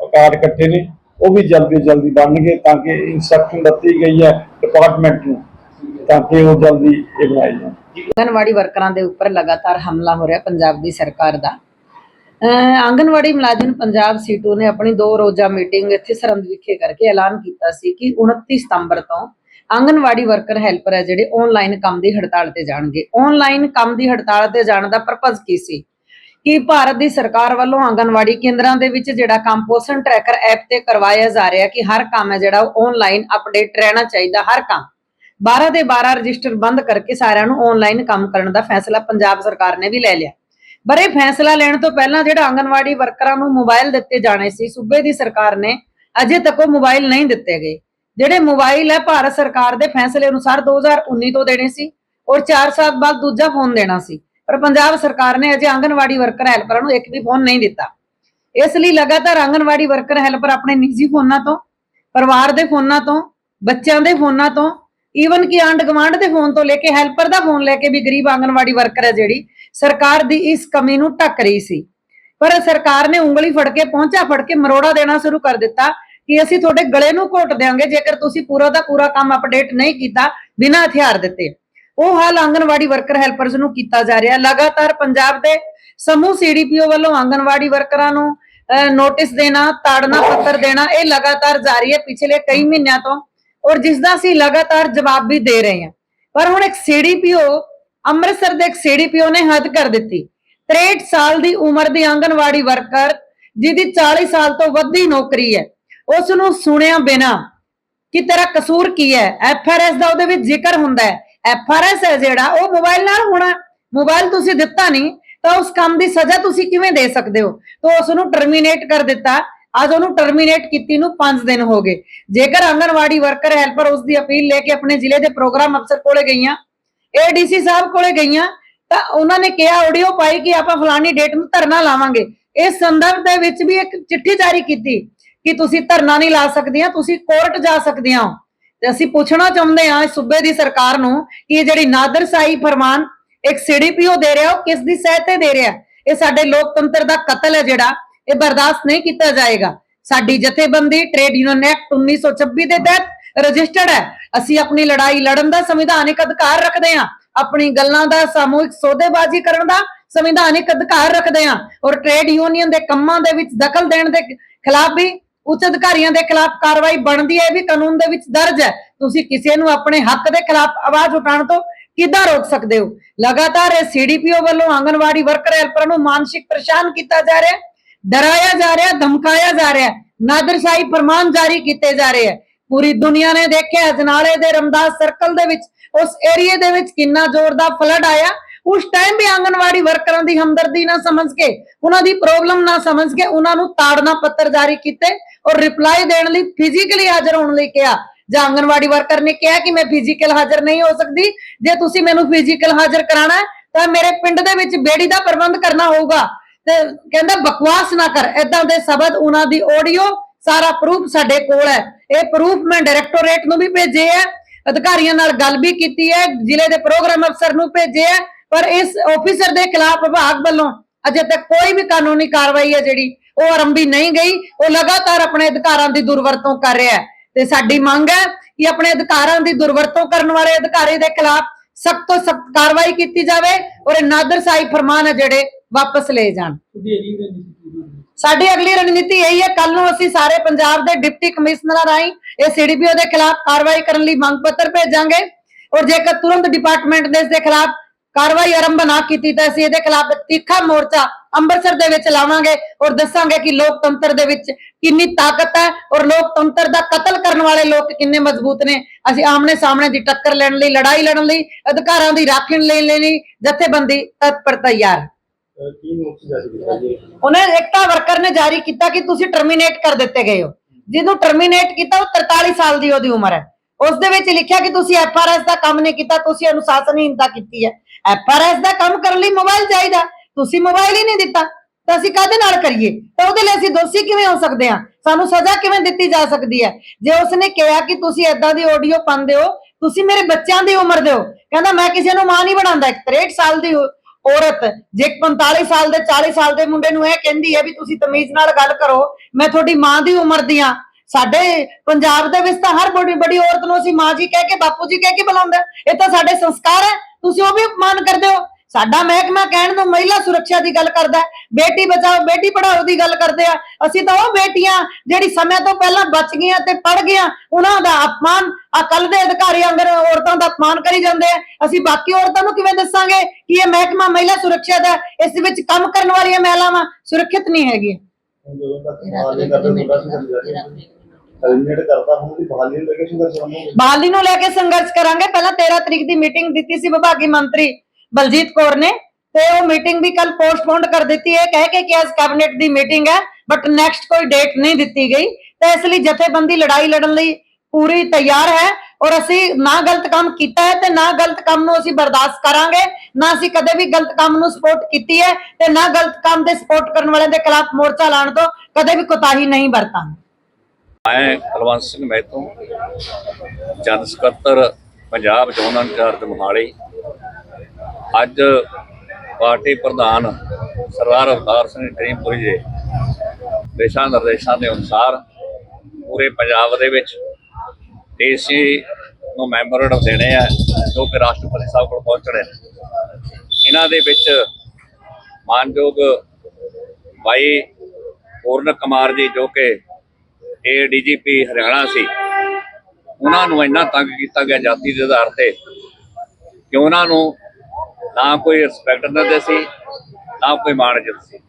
ਕਾਰਡ ਕੱਟੇ ਨੇ ਉਹ ਵੀ ਜਲਦੀ ਜਲਦੀ ਬਣਨਗੇ ਤਾਂ ਕਿ ਇਨਸਟਰਕਸ਼ਨ ਦਿੱਤੀ ਗਈ ਹੈ ਡਿਪਾਰਟਮੈਂਟ ਨੂੰ ਤਾਂ ਕਿ ਉਹ ਜਲਦੀ ਇਹ ਬਣਾਈ ਜਾਣ। ਆਂਗਨਵਾੜੀ ਵਰਕਰਾਂ ਦੇ ਉੱਪਰ ਲਗਾਤਾਰ ਹਮਲਾ ਹੋ ਰਿਹਾ ਪੰਜਾਬ ਦੀ ਸਰਕਾਰ ਦਾ। ਆਂਗਨਵਾੜੀ ਮੁਲਾਜ਼ਮ ਪੰਜਾਬ ਸੀਟੂ ਨੇ ਆਪਣੀ ਦੋ ਰੋਜ਼ਾ ਮੀਟਿੰਗ ਇੱਥੇ ਸਰੰਦ ਵਿਖੇ ਕਰਕੇ ਐਲਾਨ ਕੀਤਾ ਸੀ ਕਿ 29 ਸਤੰਬਰ ਤੋਂ ਆਂਗਨਵਾੜੀ ਵਰਕਰ ਹੈਲਪਰ ਹੈ ਜਿਹੜੇ ਆਨਲਾਈਨ ਕੰਮ ਦੀ ਹੜਤਾਲ ਤੇ ਜਾਣਗੇ। ਆਨਲਾਈਨ ਕੰਮ ਦੀ ਹੜਤਾਲ ਤੇ ਜਾਣ ਦਾ ਪਰਪਸ ਕੀ ਸੀ? ਕਿ ਭਾਰਤ ਦੀ ਸਰਕਾਰ ਵੱਲੋਂ ਆਂਗਨਵਾੜੀ ਕੇਂਦਰਾਂ ਦੇ ਵਿੱਚ ਜਿਹੜਾ ਕੰਮ ਪੋਸ਼ਣ ਟਰੈਕਰ ਐਪ ਤੇ ਕਰਵਾਇਆ ਜਾ ਰਿਹਾ ਕਿ ਹਰ ਕੰਮ ਹੈ ਜਿਹੜਾ ਉਹ ਆਨਲਾਈਨ ਅਪਡੇਟ ਰਹਿਣਾ ਚਾਹੀਦਾ, ਹਰ ਕੰਮ? 12 ਦੇ 12 ਰਜਿਸਟਰ ਬੰਦ ਕਰਕੇ ਸਾਰਿਆਂ ਨੂੰ ਆਨਲਾਈਨ ਕੰਮ ਕਰਨ ਦਾ ਫੈਸਲਾ ਪੰਜਾਬ ਸਰਕਾਰ ਨੇ ਵੀ ਲੈ ਲਿਆ। ਪਰ ਇਹ ਫੈਸਲਾ ਲੈਣ ਤੋਂ ਪਹਿਲਾਂ ਜਿਹੜਾ ਆਂਗਨਵਾੜੀ ਵਰਕਰਾਂ ਨੂੰ ਮੋਬਾਈਲ ਦਿੱਤੇ ਜਾਣੇ ਸੀ, ਸੂਬੇ ਦੀ ਸਰਕਾਰ ਨੇ ਅਜੇ ਤੱਕ ਉਹ ਮੋਬਾਈਲ ਨਹੀਂ ਦਿੱਤੇ ਗਏ। ਜਿਹੜੇ ਮੋਬਾਈਲ ਹੈ, ਭਾਰਤ ਸਰਕਾਰ ਦੇ ਫੈਸਲੇ ਅਨੁਸਾਰ 2019 ਤੋਂ ਦੇਣੇ ਸੀ ਔਰ 4 ਸਾਲ ਬਾਅਦ ਦੂਜਾ ਫੋਨ ਦੇਣਾ ਸੀ। ਪਰ ਪੰਜਾਬ ਸਰਕਾਰ ਨੇ ਅਜੇ ਆਂਗਨਵਾੜੀ ਵਰਕਰ ਹੈਲਪਰਾਂ ਨੂੰ ਇੱਕ ਵੀ ਫੋਨ ਨਹੀਂ ਦਿੱਤਾ। ਇਸ ਲਈ ਲਗਾਤਾਰ ਆਂਗਨਵਾੜੀ ਵਰਕਰ ਹੈਲਪਰ ਆਪਣੇ ਨਿੱਜੀ ਫੋਨਾਂ ਤੋਂ, ਪਰਿਵਾਰ ਦੇ ਫੋਨਾਂ ਤੋਂ, ਬੱਚਿਆਂ ਦੇ ਫੋਨਾਂ ਤੋਂ ਈਵਨ ਕਿ ਆਂਡ ਗਵਾਂਡ ਦੇ ਫੋਨ ਤੋਂ ਲੈ ਕੇ ਹੈਲਪਰ ਦਾ ਫੋਨ ਲੈ ਕੇ ਵੀ ਗਰੀਬ ਆਂਗਨਵਾੜੀ ਵਰਕਰ ਹੈ ਜਿਹੜੀ ਸਰਕਾਰ ਦੀ ਇਸ ਕਮੀ ਨੂੰ ਢੱਕ ਰਹੀ ਸੀ। ਪਰ ਸਰਕਾਰ ਨੇ ਉਂਗਲੀ ਫੜ ਕੇ, ਪਹੁੰਚਾ ਫੜ ਕੇ ਮਰੋੜਾ ਦੇਣਾ ਸ਼ੁਰੂ ਕਰ ਦਿੱਤਾ ਕਿ ਅਸੀਂ ਤੁਹਾਡੇ ਗਲੇ ਨੂੰ ਘੋਟ ਦੇਵਾਂਗੇ ਜੇਕਰ ਤੁਸੀਂ ਪੂਰਾ ਦਾ ਪੂਰਾ ਕੰਮ ਅਪਡੇਟ ਨਹੀਂ ਕੀਤਾ, ਬਿਨਾਂ ਹਥਿਆਰ ਦਿੱਤੇ। ਉਹ ਹਾਲ ਆਂਗਨਵਾੜੀ ਵਰਕਰ ਹੈਲਪਰਸ ਨੂੰ ਕੀਤਾ ਜਾ ਰਿਹਾ। ਲਗਾਤਾਰ ਪੰਜਾਬ ਦੇ ਸਮੂਹ ਸੀਡੀਪੀਓ ਵੱਲੋਂ ਆਂਗਨਵਾੜੀ ਵਰਕਰਾਂ ਨੂੰ ਨੋਟਿਸ ਦੇਣਾ, ਤਾੜਨਾ, ਪੱਤਰ ਦੇਣਾ, ਇਹ ਲਗਾਤਾਰ ਜਾਰੀ ਹੈ। ਪਿਛਲੇ ਕਈ ਮਹੀਨਿਆਂ ਤੋਂ, ਔਰ ਜਿਸ ਦਾ ਅਸੀਂ ਲਗਾਤਾਰ ਜਵਾਬ ਵੀ ਦੇ ਰਹੇ ਹਾਂ। ਪਰ ਹੁਣ ਇੱਕ ਸੀਡੀਪੀਓ ਅੰਮ੍ਰਿਤਸਰ ਦੇ ਇੱਕ ਸੀਡੀਪੀਓ ਨੇ ਹੱਦ ਕਰ ਦਿੱਤੀ। 63 ਸਾਲ ਦੀ ਉਮਰ ਦੀ ਆਂਗਨਵਾੜੀ ਵਰਕਰ, ਜਿਹਦੀ 40 ਸਾਲ ਤੋਂ ਵੱਧ ਦੀ ਨੌਕਰੀ ਹੈ ਉਸ ਨੂੰ ਸੁਣਿਆ ਬਿਨਾ ਕਿ ਤੇਰਾ ਕਸੂਰ ਕੀ ਹੈ? ਐਫਆਰਐਸ ਦਾ ਉਹਦੇ ਵਿੱਚ ਜ਼ਿਕਰ ਹੁੰਦਾ ਹੈ। ਐਫਆਰਐਸ ਹੈ ਜਿਹੜਾ, ਉਹ ਮੋਬਾਈਲ ਨਾਲ ਹੋਣਾ। ਮੋਬਾਈਲ ਤੁਸੀਂ ਦਿੱਤਾ ਨਹੀਂ, ਤਾਂ ਉਸ ਕੰਮ ਦੀ ਸਜ਼ਾ ਤੁਸੀਂ ਕਿਵੇਂ ਦੇ ਸਕਦੇ ਹੋ? ਤਾਂ ਉਸ ਨੂੰ ਟਰਮੀਨੇਟ ਕਰ ਦਿੱਤਾ। ਅੱਜ ਉਹਨੂੰ ਟਰਮੀਨੇਟ ਕੀਤੀ ਨੂੰ 5 ਦਿਨ ਹੋ ਗਏ। ਜੇਕਰ ਆਂਗਨਵਾੜੀ ਵਰਕਰ, ਹੈਲਪਰ ਉਸ ਦੀ ਅਪੀਲ ਲੈ ਕੇ ਆਪਣੇ ਜ਼ਿਲ੍ਹੇ ਦੇ ਪ੍ਰੋਗਰਾਮ ਅਫਸਰ ਕੋਲੇ ਗਈਆਂ ਏਡੀਸੀ ਸਾਹਿਬ ਕੋਲੇ ਗਈਆਂ, ਤਾਂ ਉਹਨਾਂ ਨੇ ਕਿਹਾ ਆਡੀਓ ਪਾਈ ਕਿ ਆਪਾਂ ਫਲਾਨੀ ਡੇਟ ਨੂੰ ਧਰਨਾ ਲਾਵਾਂਗੇ। ਇਸ ਸੰਦਰਭ ਦੇ ਵਿੱਚ ਵੀ ਇੱਕ ਚਿੱਠੀ ਜਾਰੀ ਕੀਤੀ ਕਿ ਤੁਸੀਂ ਧਰਨਾ ਨਹੀਂ ਲਾ ਸਕਦੀਆਂ, ਤੁਸੀਂ ਕੋਰਟ ਜਾ ਸਕਦੀਆਂ ਹੋ। ਤੇ ਅਸੀਂ ਪੁੱਛਣਾ ਚਾਹੁੰਦੇ ਹਾਂ ਸੂਬੇ ਦੀ ਸਰਕਾਰ ਨੂੰ ਕਿ ਇਹ ਜਿਹੜੀ ਨਾਦਰਸ਼ਾਹੀ ਫਰਮਾਨ, ਇੱਕ ਸੀਡੀਪੀਓ ਦੇ ਰਿਹਾ, ਉਹ ਕਿਸ ਦੀ ਸਹਾਇਤਾ ਦੇ ਰਿਹਾ? ਇਹ ਸਾਡੇ ਲੋਕਤੰਤਰ ਦਾ ਕਤਲ ਹੈ ਜਿਹੜਾ, ਇਹ ਬਰਦਾਸ਼ਤ ਨਹੀਂ ਕੀਤਾ ਜਾਏਗਾ। ਸਾਡੀ ਜਥੇਬੰਦੀ ਟ੍ਰੇਡ ਯੂਨੀਅਨ ਐਕਟ 1926 ਦੇ ਤਹਿਤ ਰਜਿਸਟਰਡ ਹੈ। ਅਸੀਂ ਆਪਣੀ ਲੜਾਈ ਲੜਨ ਦਾ ਸੰਵਿਧਾਨਿਕ ਅਧਿਕਾਰ ਰੱਖਦੇ ਹਾਂ। ਆਪਣੀ ਗੱਲਾਂ ਦਾ ਸਮੂਹਿਕ ਸੌਦੇਬਾਜ਼ੀ ਕਰਨ ਦਾ ਸੰਵਿਧਾਨਿਕ ਅਧਿਕਾਰ ਰੱਖਦੇ ਹਾਂ। ਔਰ ਟ੍ਰੇਡ ਯੂਨੀਅਨ ਦੇ ਕੰਮਾਂ ਦੇ ਵਿੱਚ ਦਖਲ ਦੇਣ ਦੇ ਖਿਲਾਫ ਵੀ, ਉੱਚ ਅਧਿਕਾਰੀਆਂ ਦੇ ਖਿਲਾਫ ਕਾਰਵਾਈ ਬਣਦੀ ਹੈ ਵੀ ਕਾਨੂੰਨ ਦੇ ਵਿੱਚ ਦਰਜ ਹੈ। ਤੁਸੀਂ ਕਿਸੇ ਨੂੰ ਆਪਣੇ ਹੱਕ ਦੇ ਖਿਲਾਫ ਆਵਾਜ਼ ਉਠਾਉਣ ਤੋਂ ਕਿੱਦਾਂ ਰੋਕ ਸਕਦੇ ਹੋ? ਲਗਾਤਾਰ ਇਹ ਸੀਡੀਪੀਓ ਵੱਲੋਂ ਆਂਗਨਵਾੜੀ ਵਰਕਰ ਹੈਲਪਰਾਂ ਨੂੰ ਮਾਨਸਿਕ ਪਰੇਸ਼ਾਨ ਕੀਤਾ ਜਾ ਰਿਹਾ ਹੈ। ਡਰਾਇਆ ਜਾ ਰਿਹਾ, ਧਮਕਾਇਆ ਜਾ ਰਿਹਾ ਨਾਦਰਸ਼ਾਹੀ ਫਰਮਾਨ ਜਾਰੀ ਕੀਤੇ ਜਾ ਰਹੇ ਹੈ। ਪੂਰੀ ਦੁਨੀਆ ਨੇ ਦੇਖਿਆ ਅਜਨਾਲੇ ਦੇ ਰਮਦਾਸ ਸਰਕਲ ਦੇ ਵਿੱਚ, ਉਸ ਏਰੀਏ ਦੇ ਵਿੱਚ ਕਿੰਨਾ ਜ਼ੋਰ ਦਾ ਫਲੱਡ ਆਇਆ। ਉਸ ਟਾਈਮ ਵੀ ਆਂਗਨਵਾੜੀ ਵਰਕਰਾਂ ਦੀ ਹਮਦਰਦੀ ਨਾ ਸਮਝ ਕੇ, ਉਹਨਾਂ ਦੀ ਪ੍ਰੋਬਲਮ ਨਾ ਸਮਝ ਕੇ ਉਹਨਾਂ ਨੂੰ ਤਾੜਨਾ ਪੱਤਰ ਜਾਰੀ ਕੀਤੇ ਔਰ ਰਿਪਲਾਈ ਦੇਣ ਲਈ ਫਿਜ਼ੀਕਲੀ ਹਾਜ਼ਰ ਹੋਣ ਲਈ ਕਿਹਾ। ਜਾਂ ਆਂਗਨਵਾੜੀ ਵਰਕਰ ਨੇ ਕਿਹਾ ਕਿ ਮੈਂ ਫਿਜ਼ੀਕਲ ਹਾਜ਼ਰ ਨਹੀਂ ਹੋ ਸਕਦੀ। ਜੇ ਤੁਸੀਂ ਮੈਨੂੰ ਫਿਜ਼ੀਕਲ ਹਾਜ਼ਰ ਕਰਾਣਾ ਤਾਂ ਮੇਰੇ ਪਿੰਡ ਦੇ ਵਿੱਚ ਬੇੜੀ ਦਾ ਪ੍ਰਬੰਧ ਕਰਨਾ ਹੋਊਗਾ। ਤੇ ਕਹਿੰਦਾ ਬਕਵਾਸ ਨਾ ਕਰ। ਏਦਾਂ ਦੇ ਸ਼ਬਦ ਉਹਨਾਂ ਦੀ ਆਡੀਓ ਸਾਰਾ ਪ੍ਰੂਫ ਸਾਡੇ ਕੋਲ ਹੈ। ਇਹ ਪ੍ਰੂਫ ਮੈਂ ਡਾਇਰੈਕਟੋਰੇਟ ਨੂੰ ਵੀ ਭੇਜੇ ਹੈ ਅਧਿਕਾਰੀਆਂ ਨਾਲ ਗੱਲ ਵੀ ਕੀਤੀ ਹੈ, ਜ਼ਿਲ੍ਹੇ ਦੇ ਪ੍ਰੋਗਰਾਮ ਅਫਸਰ ਨੂੰ ਭੇਜੇ ਹੈ ਪਰ ਇਸ ਆਫੀਸਰ ਦੇ ਖਿਲਾਫ ਵਿਭਾਗ ਵੱਲੋਂ ਅਜੇ ਤੱਕ ਕੋਈ ਵੀ ਕਾਨੂੰਨੀ ਕਾਰਵਾਈ ਹੈ ਜਿਹੜੀ ਉਹ ਆਰੰਭੀ ਨਹੀਂ ਗਈ, ਉਹ ਲਗਾਤਾਰ ਆਪਣੇ ਅਧਿਕਾਰਾਂ ਦੀ ਦੁਰਵਰਤੋਂ ਕਰ ਰਿਹਾ ਹੈ। ਤੇ ਸਾਡੀ ਮੰਗ ਹੈ ਕਿ ਆਪਣੇ ਅਧਿਕਾਰਾਂ ਦੀ ਦੁਰਵਰਤੋਂ ਕਰਨ ਵਾਲੇ ਅਧਿਕਾਰੀ ਦੇ ਖਿਲਾਫ ਸਖਤ ਤੋਂ ਸਖਤ ਕਾਰਵਾਈ ਕੀਤੀ ਜਾਵੇ ਔਰ ਇਹ ਨਾਦਰਸ਼ਾਹੀ ਫਰਮਾਨ ਹੈ ਜਿਹੜੇ ਵਾਪਸ ਲਏ ਜਾਣ। ਸਾਡੀ ਅਗਲੀ ਰਣਨੀਤੀ ਇਹੀ ਹੈ ਕੱਲ ਨੂੰ ਅਸੀਂ ਸਾਰੇ ਪੰਜਾਬ ਦੇ ਡਿਪਟੀ ਕਮਿਸ਼ਨਰਾਂ ਰਾਹੀਂ ਇਹ ਸੀਡੀਪੀਓ ਦੇ ਖਿਲਾਫ ਕਾਰਵਾਈ ਕਰਨ ਲਈ ਮੰਗ ਪੱਤਰ ਭੇਜਾਂਗੇ। ਔਰ ਜੇਕਰ ਤੁਰੰਤ ਡਿਪਾਰਟਮੈਂਟ ਨੇ ਇਸ ਦੇ ਖਿਲਾਫ ਕਾਰਵਾਈ ਆਰੰਭ ਨਾ ਕੀਤੀ, ਤਾਂ ਅਸੀਂ ਇਹਦੇ ਖਿਲਾਫ ਇੱਕ ਤਿੱਖਾ ਮੋਰਚਾ ਅੰਮ੍ਰਿਤਸਰ ਦੇ ਵਿੱਚ ਲਾਵਾਂਗੇ ਔਰ ਦੱਸਾਂਗੇ ਕਿ ਲੋਕਤੰਤਰ ਦੇ ਵਿੱਚ ਕਿੰਨੀ ਤਾਕਤ ਹੈ ਔਰ ਲੋਕਤੰਤਰ ਦਾ ਕਤਲ ਕਰਨ ਵਾਲੇ ਲੋਕ ਕਿੰਨੇ ਮਜ਼ਬੂਤ ਨੇ। ਅਸੀਂ ਆਮਣੇ ਸਾਹਮਣੇ ਦੀ ਟੱਕਰ ਲੈਣ ਲਈ, ਲੜਾਈ ਲੜਨ ਲਈ, ਅਧਿਕਾਰਾਂ ਦੀ ਰਾਖੀ ਲਈ ਲਈ ਜਥੇਬੰਦੀ ਤਤਪਰ ਤਿਆਰ। ਹੈ ਉਹਨੇ ਇਕਤਾ ਵਰਕਰ ਨੇ ਜਾਰੀ ਕੀਤਾ ਕਿ ਤੁਸੀਂ ਟਰਮੀਨੇਟ ਕਰ ਦਿੱਤੇ ਗਏ ਹੋ। ਜਿਹਨੂੰ ਟਰਮੀਨੇਟ ਕੀਤਾ ਉਹ 43 ਸਾਲ ਦੀ ਉਹਦੀ ਉਮਰ ਹੈ। ਉਸ ਦੇ ਵਿੱਚ ਲਿਖਿਆ ਕਿ ਤੁਸੀਂ ਐਫਆਰਐਸ ਦਾ ਕੰਮ ਨਹੀਂ ਕੀਤਾ, ਤੁਸੀਂ ਅਨੁਸ਼ਾਸਨਹੀਨਤਾ ਕੀਤੀ ਹੈ। ਐਫਆਰਐਸ ਦਾ ਕੰਮ ਕਰਨ ਲਈ ਮੋਬਾਈਲ ਚਾਹੀਦਾ। ਤੁਸੀਂ ਮੋਬਾਈਲ ਹੀ ਨਹੀਂ ਦਿੱਤਾ। ਤਾਂ ਅਸੀਂ ਕਾਹਦੇ ਨਾਲ ਕਰੀਏ? ਤਾਂ ਉਹਦੇ ਲਈ ਅਸੀਂ ਦੋਸ਼ੀ ਕਿਵੇਂ ਹੋ ਸਕਦੇ ਹਾਂ? ਸਾਨੂੰ ਸਜ਼ਾ ਕਿਵੇਂ ਦਿੱਤੀ ਜਾ ਸਕਦੀ ਹੈ? ਜੇ ਉਸਨੇ ਕਿਹਾ ਕਿ ਤੁਸੀਂ ਏਦਾਂ ਦੀ ਆਡੀਓ ਪਾਉਂਦੇ ਹੋ, ਤੁਸੀਂ ਮੇਰੇ ਬੱਚਿਆਂ ਦੀ ਉਮਰ ਦੇ ਹੋ ਕਹਿੰਦਾ, ਮੈਂ ਕਿਸੇ ਨੂੰ ਮਾਂ ਨਹੀਂ ਬਣਾਉਂਦਾ। ਇੱਕ 63 ਸਾਲ ਦੀ ਔਰਤ, ਜੇ ਇੱਕ 45 ਸਾਲ ਦੇ 40 ਸਾਲ ਦੇ ਮੁੰਡੇ ਨੂੰ ਇਹ ਕਹਿੰਦੀ ਹੈ ਵੀ ਤੁਸੀਂ ਤਮੀਜ਼ ਨਾਲ ਗੱਲ ਕਰੋ, ਮੈਂ ਤੁਹਾਡੀ ਮਾਂ ਦੀ ਉਮਰ ਦੀ ਹਾਂ। ਸਾਡੇ ਪੰਜਾਬ ਦੇ ਵਿੱਚ ਤਾਂ ਹਰ ਬੜੀ ਬੜੀ ਔਰਤ ਨੂੰ ਅਸੀਂ ਮਾਂ ਜੀ ਕਹਿ ਕੇ, ਬਾਪੂ ਜੀ ਕਹਿ ਕੇ ਬੁਲਾਉਂਦਾ ਇਹ ਤਾਂ ਸਾਡੇ ਸੰਸਕਾਰ ਹੈ। ਤੁਸੀਂ ਉਹ ਵੀ ਮਾਨ ਕਰਦੇ ਹੋ। ਸਾਡਾ ਮਹਿਕਮਾ ਕਹਿਣ ਨੂੰ ਮਹਿਲਾ ਸੁਰੱਖਿਆ ਦੀ ਗੱਲ ਕਰਦਾ ਹੈ, ਬੇਟੀ ਬਚਾਓ ਬੇਟੀ ਪੜਾਓ ਦੀ ਗੱਲ ਕਰਦੇ ਆ। ਅਸੀਂ ਤਾਂ ਉਹ ਬੇਟੀਆਂ ਜਿਹੜੀ ਸਮੇਂ ਤੋਂ ਪਹਿਲਾਂ ਬਚ ਗਈਆਂ ਤੇ ਪੜ ਗਈਆਂ ਉਹਨਾਂ ਦਾ ਅਪਮਾਨ ਆ ਕੱਲ ਦੇ ਅਧਿਕਾਰੀ ਅੰਦਰ ਔਰਤਾਂ ਦਾ ਅਪਮਾਨ ਕਰੀ ਜਾਂਦੇ ਆ। ਅਸੀਂ ਬਾਕੀ ਔਰਤਾਂ ਨੂੰ ਕਿਵੇਂ ਦੱਸਾਂਗੇ ਕਿ ਇਹ ਮਹਿਕਮਾ ਮਹਿਲਾ ਸੁਰੱਖਿਆ ਦਾ ਇਸ ਵਿੱਚ ਕੰਮ ਕਰਨ ਵਾਲੀਆਂ ਮਹਿਲਾਵਾਂ ਸੁਰੱਖਿਅਤ ਨਹੀਂ ਹੈਗੀਆਂ। ਟਰਮੀਨੇਟ ਕਰਦਾ ਹੁਣ ਦੀ ਬਹਾਲੀ ਨੂੰ ਲੈ ਕੇ ਸੰਘਰਸ਼ ਕਰਨਾ ਬਹਾਲੀ ਨੂੰ ਲੈ ਕੇ ਸੰਘਰਸ਼ ਕਰਾਂਗੇ। ਪਹਿਲਾਂ 13 ਤਰੀਕ ਦੀ ਮੀਟਿੰਗ ਦਿੱਤੀ ਸੀ ਵਿਭਾਗੀ ਮੰਤਰੀ। ਬਲਜੀਤ ਕੌਰ ਨੇ ਤੇ ਉਹ ਮੀਟਿੰਗ ਵੀ ਕੱਲ ਪੋਸਟਪੋਨ ਕਰ ਦਿੱਤੀ। ਹੈ ਕਹਿ ਕੇ ਕਿ ਅੱਜ ਕੈਬਨਿਟ ਦੀ ਮੀਟਿੰਗ ਹੈ ਬਟ ਨੈਕਸਟ ਕੋਈ ਡੇਟ ਨਹੀਂ ਦਿੱਤੀ ਗਈ। ਤਾਂ ਇਸ ਲਈ ਜਥੇਬੰਦੀ ਲੜਾਈ ਲੜਨ ਲਈ ਪੂਰੀ ਤਿਆਰ ਹੈ ਔਰ ਅਸੀਂ ਨਾ ਗਲਤ ਕੰਮ ਕੀਤਾ ਹੈ ਤੇ ਨਾ ਗਲਤ ਕੰਮ ਨੂੰ ਅਸੀਂ ਬਰਦਾਸ਼ਤ ਕਰਾਂਗੇ। ਨਾ ਅਸੀਂ ਕਦੇ ਵੀ ਗਲਤ ਕੰਮ ਨੂੰ ਸਪੋਰਟ ਕੀਤੀ ਹੈ ਤੇ ਨਾ ਗਲਤ ਕੰਮ ਦੇ ਸਪੋਰਟ ਕਰਨ ਵਾਲਿਆਂ ਦੇ ਖਿਲਾਫ ਮੋਰਚਾ ਲਾਉਣ ਤੋਂ ਕਦੇ ਵੀ ਕੋਤਾਹੀ ਨਹੀਂ ਵਰਤਾਂਗੇ। ਮੈਂ ਕੁਲਵੰਤ ਸਿੰਘ ਮੈਥੋਂ ਜਨ ਸਕੱਤਰ, ਪੰਜਾਬ ਜ਼ੋਨ ਇੰਚਾਰਜ ਮੋਹਾਲੀ। ਅੱਜ ਪਾਰਟੀ ਪ੍ਰਧਾਨ ਸਰਦਾਰ ਅਵਤਾਰ ਸਿੰਘ ਕਰੀਮਪੁਰੀ ਜੀ ਦਿਸ਼ਾ ਨਿਰਦੇਸ਼ਾਂ ਦੇ ਅਨੁਸਾਰ ਪੂਰੇ ਪੰਜਾਬ ਦੇ ਵਿੱਚ ਡੀਸੀ ਨੂੰ ਮੈਮੋਰੰਡਮ ਦੇਣੇ ਆ, ਜੋ ਕਿ ਰਾਸ਼ਟਰਪਤੀ ਸਾਹਿਬ ਕੋਲ ਪਹੁੰਚਣੇ ਨੇ। ਇਹਨਾਂ ਦੇ ਵਿੱਚ ਮਾਨਯੋਗ ਭਾਈ ਪੂਰਨ ਕੁਮਾਰ ਜੀ, ਜੋ ਕਿ ਇਹ ਡੀਜੀਪੀ ਹਰਿਆਣਾ ਸੀ, ਉਹਨਾਂ ਨੂੰ ਇੰਨਾ ਤੰਗ ਕੀਤਾ ਗਿਆ ਜਾਤੀ ਦੇ ਆਧਾਰ ਤੇ ਕਿ ਉਹਨਾਂ ਨੂੰ ਨਾ ਕੋਈ ਰਿਸਪੈਕਟ ਦਿੰਦੇ ਸੀ, ਨਾ ਕੋਈ ਮਾਣ ਇੱਜ਼ਤ ਸੀ।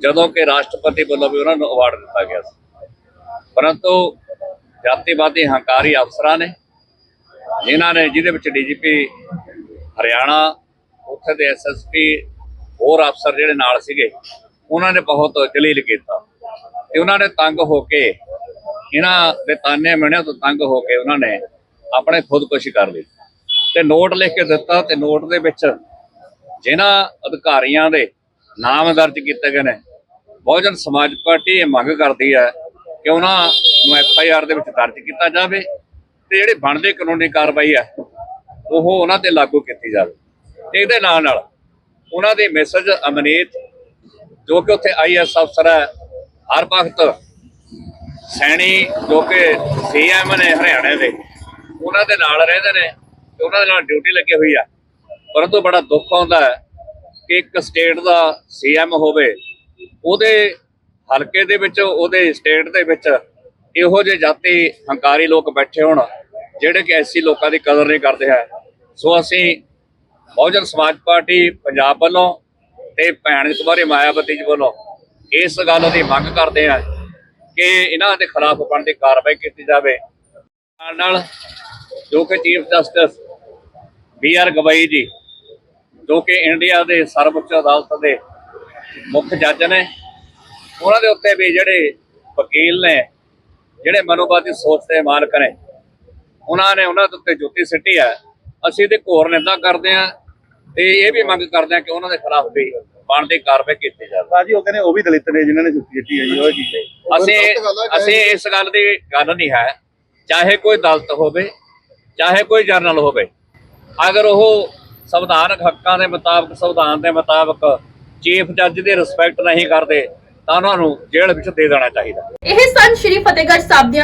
ਜਦੋਂ ਕਿ ਰਾਸ਼ਟਰਪਤੀ ਵੱਲੋਂ ਵੀ ਉਹਨਾਂ ਨੂੰ ਅਵਾਰਡ ਦਿੱਤਾ ਗਿਆ ਸੀ। ਪਰੰਤੂ ਜਾਤੀਵਾਦੀ ਹੰਕਾਰੀ ਅਫਸਰਾਂ ਨੇ, ਜਿਨ੍ਹਾਂ ਨੇ, ਜਿਹਦੇ ਵਿੱਚ ਡੀਜੀਪੀ ਹਰਿਆਣਾ, ਉੱਥੇ ਦੇ ਐਸਐਸਪੀ ਹੋਰ ਅਫਸਰ ਜਿਹੜੇ ਨਾਲ ਸੀਗੇ, ਉਹਨਾਂ ਨੇ ਬਹੁਤ ਜਲੀਲ ਕੀਤਾ ਤੇ ਉਹਨਾਂ ਨੇ ਤੰਗ ਹੋ ਕੇ, ਇਹਨਾਂ ਦੇ ਤਾਨੇ ਮਿਹਣਿਆਂ ਤੋਂ ਤੰਗ ਹੋ ਕੇ ਉਹਨਾਂ ਨੇ ਆਪਣੇ ਖੁਦਕੁਸ਼ੀ ਕਰ ਲਈ। ਤੇ ਨੋਟ ਲਿਖ ਕੇ ਦਿੱਤਾ ਤੇ ਨੋਟ ਦੇ ਵਿੱਚ ਜਿਨ੍ਹਾਂ ਅਧਿਕਾਰੀਆਂ ਦੇ ਨਾਮ ਦਰਜ ਕੀਤੇ ਗਏ ਨੇ, ਬਹੁਜਨ ਸਮਾਜ ਪਾਰਟੀ ਇਹ ਮੰਗ ਕਰਦੀ ਹੈ ਕਿ ਉਹਨਾਂ ਨੂੰ ਐਫ ਆਈ ਆਰ ਦੇ ਵਿੱਚ ਦਰਜ ਕੀਤਾ ਜਾਵੇ ਤੇ ਜਿਹੜੇ ਬਣਦੇ ਕਾਨੂੰਨੀ ਕਾਰਵਾਈ ਹੈ, ਉਹ ਉਹਨਾਂ ਤੇ ਲਾਗੂ ਕੀਤੀ ਜਾਵੇ। ਤੇ ਇਹਦੇ ਨਾਲ ਨਾਲ ਉਹਨਾਂ ਦੀ ਮੈਸੇਜ ਅਮਨੀਤ, ਜੋ ਕਿ ਉੱਥੇ ਆਈਐਸ ਅਫਸਰ ਹੈ ਹਰ ਵਕਤ ਸੈਣੀ, ਜੋ ਕਿ ਸੀਐਮ ਨੇ ਹਰਿਆਣੇ ਦੇ, ਉਹਨਾਂ ਦੇ ਨਾਲ ਰਹਿੰਦੇ ਨੇ। ਤੇ ਉਹਨਾਂ ਦੇ ਨਾਲ ਡਿਊਟੀ ਲੱਗੀ ਹੋਈ ਆ। ਪਰੰਤੂ ਬੜਾ ਦੁੱਖ ਆਉਂਦਾ ਹੈ ਕਿ ਇੱਕ ਸਟੇਟ ਦਾ ਸੀਐਮ ਹੋਵੇ, ਉਹਦੇ ਹਲਕੇ ਦੇ ਵਿੱਚ, ਉਹਦੇ ਸਟੇਟ ਦੇ ਵਿੱਚ ਇਹੋ ਜਿਹੇ ਜਾਤੀ ਹੰਕਾਰੀ ਲੋਕ ਬੈਠੇ ਹੋਣ, ਜਿਹੜੇ ਕਿ ਐਸੀ ਲੋਕਾਂ ਦੀ ਕਦਰ ਨਹੀਂ ਕਰਦੇ ਹੈ। ਸੋ ਅਸੀਂ ਬਹੁਜਨ ਸਮਾਜ ਪਾਰਟੀ ਪੰਜਾਬ ਵੱਲੋਂ ਤੇ ਭੈਣ ਕੁਮਾਰੀ ਮਾਇਆਵਤੀ ਜੀ ਵੱਲੋਂ ਇਸ ਗੱਲ ਦੀ ਮੰਗ ਕਰਦੇ ਆ ਕਿ ਇਹਨਾਂ ਦੇ ਖਿਲਾਫ ਬਣਦੀ ਕਾਰਵਾਈ ਕੀਤੀ ਜਾਵੇ। ਨਾਲ ਨਾਲ ਜੋ ਕਿ chief justice B R Gavai ji ਜੋ ਕਿ ਇੰਡੀਆ ਦੇ ਸਰਵਉੱਚ ਅਦਾਲਤ ਦੇ ਮੁੱਖ ਜੱਜ ਨੇ ਉਹਨਾਂ ਦੇ ਉੱਤੇ ਵੀ ਜਿਹੜੇ ਵਕੀਲ ਨੇ ਜਿਹੜੇ ਮਨੋਵਾਦੀ ਸੋਚ ਦੇ ਮਾਲਕ ਨੇ ਉਹਨਾਂ ਨੇ ਉਹਨਾਂ ਦੇ ਉੱਤੇ ਜੁੱਤੀ ਸਿੱਟੀ ਹੈ। ਅਸੀਂ ਤੇ ਘੋਰ ਨਿੰਦਾ ਕਰਦੇ ਹਾਂ ਤੇ ਇਹ ਵੀ ਮੰਗ ਕਰਦੇ ਹਾਂ ਕਿ ਉਹਨਾਂ ਦੇ ਖਿਲਾਫ ਵੀ ਬਣਦੀ ਕਾਰਵਾਈ ਕੀਤੀ ਜਾਵੇ। ਬਾਜੀ ਉਹ ਕਹਿੰਦੇ ਉਹ ਵੀ ਦਲਿਤ ਨੇ ਜਿਨ੍ਹਾਂ ਨੇ ਜੁੱਤੀ ਜਿੱਤੀ ਹੈ ਜੀ ਉਹ ਕੀ ਅਸੀਂ ਅਸੀਂ ਇਸ ਗੱਲ ਦੀ ਗੱਲ ਨਹੀਂ ਹੈ। ਚਾਹੇ ਕੋਈ ਦਲਤ ਹੋਵੇ ਚਾਹੇ ਕੋਈ ਜਰਨਲ ਹੋਵੇ, ਅਗਰ ਉਹ ਸੰਵਿਧਾਨਕ ਹੱਕਾਂ ਦੇ ਮੁਤਾਬਕ, ਸੰਵਿਧਾਨ ਦੇ ਮੁਤਾਬਕ ਚੀਫ ਜੱਜ ਦੀ ਰਿਸਪੈਕਟ ਨਹੀਂ ਕਰਦੇ, ਤਾਂ ਉਹਨਾਂ ਨੂੰ ਜੇਲ੍ਹ ਵਿੱਚ ਦੇ ਦੇਣਾ ਚਾਹੀਦਾ। ਇਹ ਸਨ ਸ਼੍ਰੀ ਫਤਿਹਗੜ੍ਹ ਸਾਹਿਬ ਦੀਆਂ